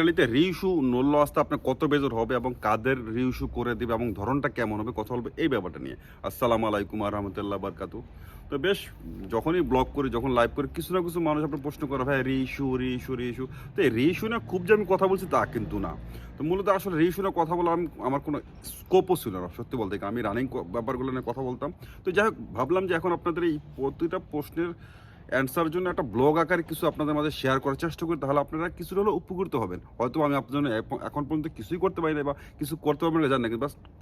ইটালিতে রিইস্যু মূল্য আসতে আপনার কত বেজর হবে এবং কাদের রিইস্যু করে দেবে এবং ধরনটা কেমন হবে, কথা বলবে এই ব্যাপারটা নিয়ে। আসসালামু আলাইকুম আর রহমতুল্লাহ বারকাতু তো বেশ, যখনই ব্লগ করি, যখন লাইভ করি, কিছু না কিছু মানুষ আপনার প্রশ্ন করে, ভাই রিইস্যু রিইস্যু রিইস্যু তো এই রিইস্যু না খুব যে আমি কথা বলছি তা কিন্তু না। তো মূলত আসলে রিইস্যু না কথা বলা আমি আমার কোনো স্কোপও ছিল না, সত্যি বলতে। আমি রানিং ব্যাপারগুলো নিয়ে কথা বলতাম। তো যাই হোক, ভাবলাম যে এখন আপনাদের এই প্রতিটা প্রশ্নের অ্যান্সার জন্য একটা ব্লগ আকারে কিছু আপনাদের মাঝে শেয়ার করার চেষ্টা করি, তাহলে আপনারা কিছুটা হলেও উপকৃত হবেন। হয়তো আমি আপনার জন্য এখন পর্যন্ত কিছুই করতে পারি না বা কিছু করতে পারবেন না, জানি না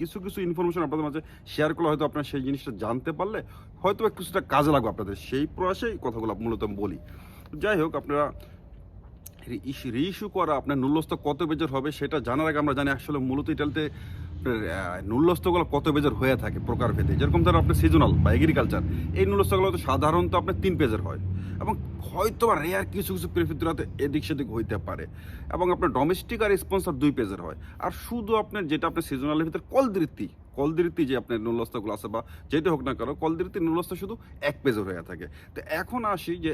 কিছু কিছু ইনফরমেশন আপনাদের মাঝে শেয়ার করলে হয়তো আপনারা সেই জিনিসটা জানতে পারলে হয়তো কিছুটা কাজে লাগবে আপনাদের। সেই প্রয়াসেই কথাগুলো মূলত বলি। যাই হোক, আপনারা রিইস্যু করা, আপনার নুল্যস্ত কত বেজর হবে সেটা জানার আগে আমরা জানি আসলে মূলত ইটালিতে নুল্যস্তগুলো কত পেজের হয়ে থাকে প্রকারভেদে যেরকম ধরো আপনার সিজনাল বা এগ্রিকালচার এই নুল্যস্তগুলো তো সাধারণত আপনার তিন পেজের হয়। এবং হয়তো বা রেয়ার কিছু কিছু পরিস্থিতিতে এদিক সেদিক হইতে পারে। এবং আপনার ডোমেস্টিক আর স্পন্সর দুই পেজের হয়। আর শুধু আপনার যেটা আপনার সিজনালের ভিতরে কলদৃত্তি কলদৃত্তি যে আপনার নুল্যস্তগুলো আছে বা যেটা হোক না কেন কলদৃত্তি নুল্যস্ত শুধু এক পেজের হয়ে থাকে। তো এখন আসি যে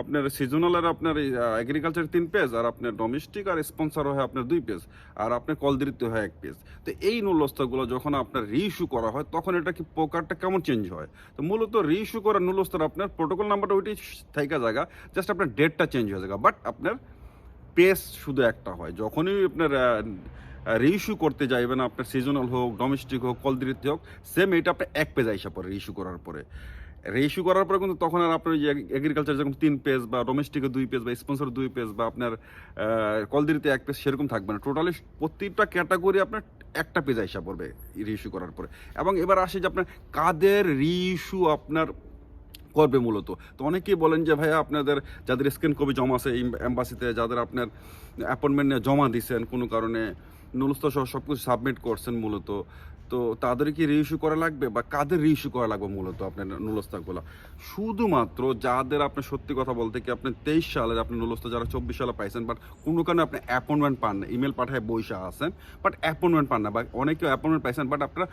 আপনার সিজনাল আর আপনার এগ্রিকালচার তিন পেজ আর আপনার ডোমেস্টিক আর স্পন্সর হয় আপনার দুই পেজ আর আপনার কলদৃত্য হয় এক পেজ তো এই নুলস্তগুলো যখন আপনার রিইস্যু করা হয়, তখন এটা কি প্রকারটা কেমন চেঞ্জ হয়? তো মূলত রিইস্যু করা নুলস্তর আপনার প্রোটোকল নাম্বারটা ওইটাই থাকা জায়গা জাস্ট আপনার ডেটটা চেঞ্জ হয়ে যায় বাট আপনার পেজ শুধু একটা হয়, যখনই আপনার রিইস্যু করতে যাইবেন, আপনার সিজনাল হোক ডোমেস্টিক হোক কলদৃত্য হোক সেম এটা আপনার এক পেজ আইসা পরে রিইস্যু করার পরে। রেইস্যু করার পরে কিন্তু তখন আর আপনার এগ্রিকালচার যেরকম তিন পেজ বা ডোমেস্টিকে দুই পেজ বা স্পন্সর দুই পেজ বা আপনার কলদিরিতে এক পেজ সেরকম থাকবে না। টোটালি প্রত্যেকটা ক্যাটাগরি আপনার একটা পেজ আইসা পড়বে রিইস্যু করার পরে। এবং এবার আসে যে আপনার কাদের রিইস্যু আপনার করবে মূলত। তো অনেকেই বলেন যে, ভাইয়া, আপনাদের যাদের স্ক্যান কপি জমা আছে এম্বাসিতে যাদের আপনার অ্যাপয়েন্টমেন্ট জমা দিছেন, কোনো কারণে নুলস্ত সহ সব কিছু সাবমিট করছেন মূলত তো তাদের কি রিইস্যু করা লাগবে বা কাদের রিইস্যু করা লাগবে মূলত আপনার নুলস্তাগুলো শুধুমাত্র যাদের আপনি সত্যি কথা বলতে কি আপনি তেইশ সালের আপনি নুলস্তা যারা চব্বিশ সালে পাইছেন বাট কোনো কারণে আপনি অ্যাপয়েন্টমেন্ট পান না। ইমেল পাঠায় বৈশা আছেন বাট অ্যাপয়েন্টমেন্ট পান না বা অনেকেও অ্যাপয়েন্টমেন্ট পাইছেন বাট আপনারা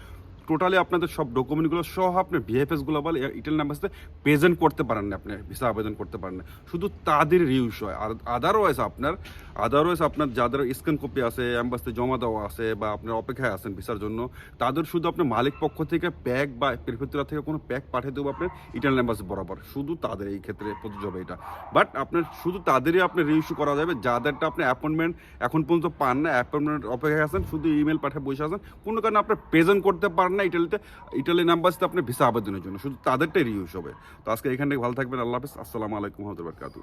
টোটালি আপনাদের সব ডকুমেন্টগুলো সহ আপনার ভিএফএস গ্লোবাল ইটাল নাম্বারসে প্রেজেন্ট করতে পারেন না আপনি, ভিসা আবেদন করতে পারেন না। শুধু তাদের রিউস হয়। আর আদারওয়াইজ আপনার আদারওয়াইজ আপনার যাদের স্ক্যান কপি আছে অ্যাম্বাসিতে জমা দেওয়া আছে বা আপনার অপেক্ষায় আছেন ভিসার জন্য, তাদের শুধু আপনার মালিক পক্ষ থেকে প্যাক বা পেরফেতুরা থেকে কোনো প্যাক পাঠিয়ে দেবো আপনার ইটাল নাম্বাস বরাবর। শুধু তাদের এই ক্ষেত্রে প্রযোজ্য হবে এটা। বাট আপনার শুধু তাদেরই আপনার রিইস্যু করা যাবে। যাদেরটা আপনি অ্যাপয়েন্টমেন্ট এখন পর্যন্ত পান না অ্যাপয়েন্টমেন্ট অপেক্ষায় আছেন, শুধু ইমেল পাঠিয়ে বসে আছেন, কোনো কারণে আপনার প্রেজেন্ট করতে পারেন না ইটালিতে, ইটালি নাম্বারসতে আপনি ভিসা আবেদনের জন্য, শুধু তাদেরটাই রিউজ হবে। তো আজকে এখান থেকে ভালো থাকবেন, আল্লাহ হাফিজ, আসসালামু আলাইকুম, রহমতুল্লাহ বারকাতু